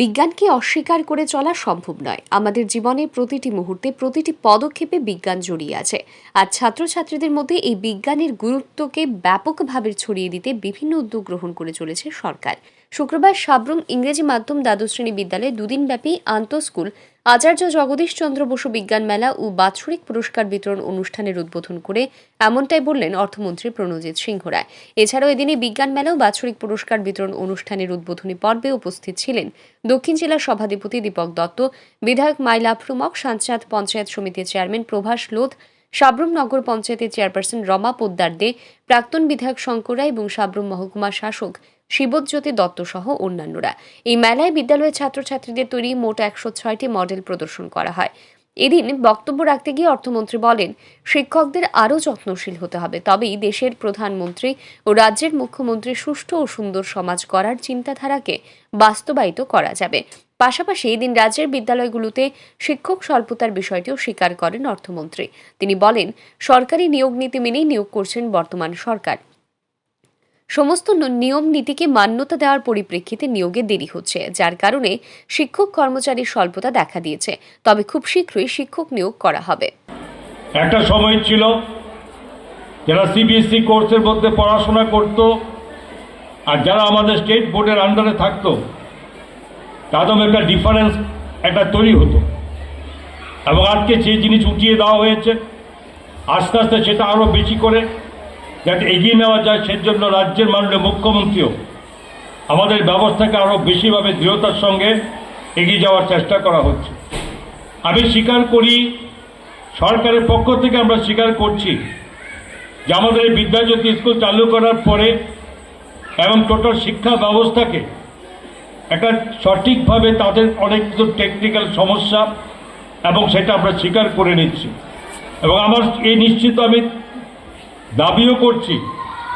বিজ্ঞানকে অস্বীকার করে চলা সম্ভব নয়। আমাদের জীবনে প্রতিটি মুহূর্তে প্রতিটি পদক্ষেপে বিজ্ঞান জড়িয়ে আছে। আর ছাত্রছাত্রীদের মধ্যে এই বিজ্ঞানের গুরুত্বকে ব্যাপকভাবে ছড়িয়ে দিতে বিভিন্ন উদ্যোগ গ্রহণ করে চলেছে সরকার। শুক্রবার সাবরুম ইংরেজি মাধ্যম দ্বাদশ শ্রেণি বিদ্যালয়ে দুদিনব্যাপী আন্তঃস্কুল আচার্য জগদীশ চন্দ্র বসু বিজ্ঞান মেলা ও বাৎসরিক পুরস্কার বিতরণ অনুষ্ঠানের উদ্বোধন করে এমনটাই বললেন অর্থমন্ত্রী প্রণজিৎ সিংহ রায়। এছাড়াও এদিনে বিজ্ঞান মেলা ও বাৎসরিক পুরস্কার বিতরণ অনুষ্ঠানের উদ্বোধনী পর্বে উপস্থিত ছিলেন দক্ষিণ জেলার সভাধিপতি দীপক দত্ত, বিধায়ক মাইলা আফরুমক সাঞ্চাদ পঞ্চায়েত সমিতির চেয়ারম্যান প্রভাস লোধ সাব্রুম নগর পঞ্চায়েতের চেয়ারপারসন রমা পোদ্দার দে, প্রাক্তন বিধায়ক শঙ্কর এবং সাব্রুম মহকুমা শাসক শিবজ্যোতি দত্ত সহ অন্যান্যরা। এই মেলায় বিদ্যালয়ের ছাত্রছাত্রীদের তৈরি মোট একশো ছয়টি মডেল প্রদর্শন করা হয়। এদিন বক্তব্য রাখতে গিয়ে অর্থমন্ত্রী বলেন, শিক্ষকদের আরও যত্নশীল হতে হবে। তবেই দেশের প্রধানমন্ত্রী ও রাজ্যের মুখ্যমন্ত্রী সুষ্ঠু ও সুন্দর সমাজ গড়ার চিন্তাধারাকে বাস্তবায়িত করা যাবে। পাশাপাশি এদিন রাজ্যের বিদ্যালয়গুলোতে শিক্ষক স্বল্পতার বিষয়টিও স্বীকার করেন অর্থমন্ত্রী। তিনি বলেন, সরকারি নিয়োগ নীতি মেনেই নিয়োগ করছেন বর্তমান সরকার। সমস্ত নিয়ম নীতিকে মান্যতা দেওয়ার পরিপ্রেক্ষিতে নিয়োগে দেরি হচ্ছে, যার কারণে শিক্ষক কর্মচারীর স্বল্পতা দেখা দিয়েছে। তবে খুব শীঘ্রই শিক্ষক নিয়োগ করা হবে। একটা সময় ছিল যারা সিবিএসসি কোর্সের মধ্যে পড়াশোনা করত আর যারা আমাদের স্টেট বোর্ডের আন্ডারে থাকতো, তাদের একটা ডিফারেন্স একটা তৈরি হতো। এবং আজকে যে জিনিস উঠিয়ে দেওয়া হয়েছে, আস্তে আস্তে সেটা আরও বেশি করে যাতে এগিয়ে নেওয়া যায় সেজন্য রাজ্যের মাননীয় মুখ্যমন্ত্রীও আমাদের ব্যবস্থাকে আরও বেশিভাবে দৃঢ়তার সঙ্গে এগিয়ে যাওয়ার চেষ্টা করা হচ্ছে। আমি স্বীকার করি, সরকারের পক্ষ থেকে আমরা স্বীকার করছি যে আমাদের এই বিদ্যাজ্যোতি স্কুল চালু করার পরে এবং টোটাল শিক্ষা ব্যবস্থাকে একটা সঠিকভাবে তাদের অনেক কিছু টেকনিক্যাল সমস্যা এবং সেটা আমরা স্বীকার করে নিচ্ছি। এবং আমার এই নিশ্চিত আমি দাবিও করছি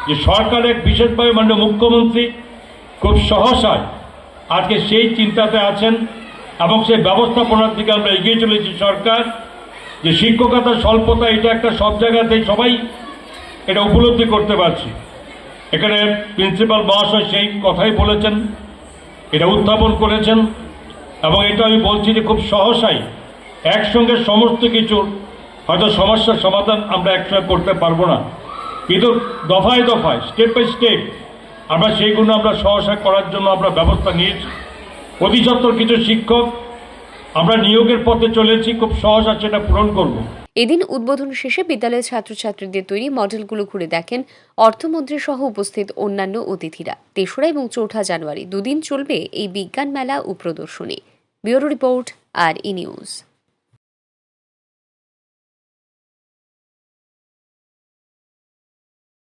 যে সরকারের বিশেষভাবে মাননীয় মুখ্যমন্ত্রী খুব সহসায় আজকে সেই চিন্তাতে আছেন এবং সেই ব্যবস্থাপনার দিকে আমরা এগিয়ে চলেছি সরকার। যে শিক্ষকতার স্বল্পতা এটা একটা সব জায়গাতেই সবাই এটা উপলব্ধি করতে পারছি। এখানে প্রিন্সিপাল মহাশয় সেই কথাই বলেছেন, এটা উত্থাপন করেছেন এবং এটা আমি বলছি যে খুব সহসাই একসঙ্গে সমস্ত কিছুর হয়তো সমস্যার সমাধান আমরা একসঙ্গে করতে পারব না। কিন্তু দফায় দফায় স্টেপ বাই স্টেপ আমরা সেইগুলো আমরা সহসা করার জন্য আমরা ব্যবস্থা নিয়েছি। অধিসত্তর কিছু শিক্ষক, আমরা নিয়োগের পথে চলেছি, খুব সহসা সেটা পূরণ করব। এদিন উদ্বোধন শেষে বিদ্যালয়ের ছাত্রছাত্রীদের তৈরি মডেলগুলো ঘুরে দেখেন অর্থমন্ত্রী সহ উপস্থিত অন্যান্য অতিথিরা। তেসরা এবং চৌঠা জানুয়ারি দুদিন চলবে এই বিজ্ঞান মেলা ও প্রদর্শনী। Bureau report, R E news.